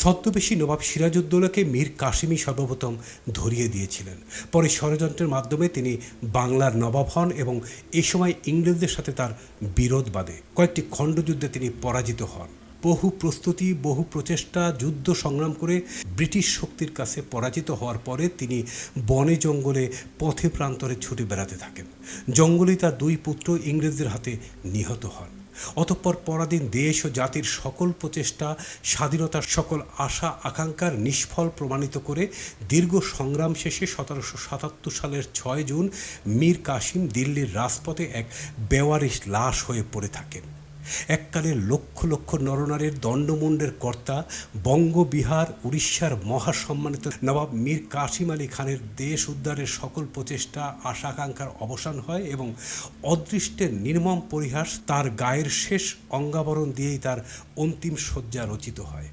ছদ্মবেশী নবাব সিরাজউদ্দৌলাকে মীর কাশিমি সর্বপ্রথম ধরিয়ে দিয়েছিলেন। পরে ষড়যন্ত্রের মাধ্যমে তিনি বাংলার নবাব হন এবং এ সময় ইংরেজদের সাথে তার বিরোধ বাদে কয়েকটি খণ্ডযুদ্ধে তিনি পরাজিত হন। বহু প্রস্তুতি, বহু প্রচেষ্টা, যুদ্ধ সংগ্রাম করে ব্রিটিশ শক্তির কাছে পরাজিত হওয়ার পরে তিনি বনে জঙ্গলে পথে প্রান্তরে ছুটে বেড়াতে থাকেন। জঙ্গলেই তার দুই পুত্র ইংরেজদের হাতে নিহত হন। অতঃপর পরাধীন দেশ ও জাতির সকল প্রচেষ্টা, স্বাধীনতার সকল আশা, আকাঙ্ক্ষার নিষ্ফল প্রমাণিত করে দীর্ঘ সংগ্রাম শেষে সতেরোশো সাতাত্তর সালের ছয় জুন মীর কাসিম দিল্লির রাজপথে এক বেওয়ারিশ লাশ হয়ে পড়ে থাকেন। এককালে লক্ষ লক্ষ নরনারের দণ্ডমুণ্ডের কর্তা, বঙ্গবিহার, উড়িষ্যার মহাসম্মানিত নবাব মীর কাসিম আলী খানের দেশ উদ্ধারের সকল প্রচেষ্টা, আশাকাঙ্ক্ষার অবসান হয় এবং অদৃষ্টের নির্মম পরিহাস তার গায়ের শেষ অঙ্গাবরণ দিয়েই তার অন্তিম শয্যা রচিত হয়।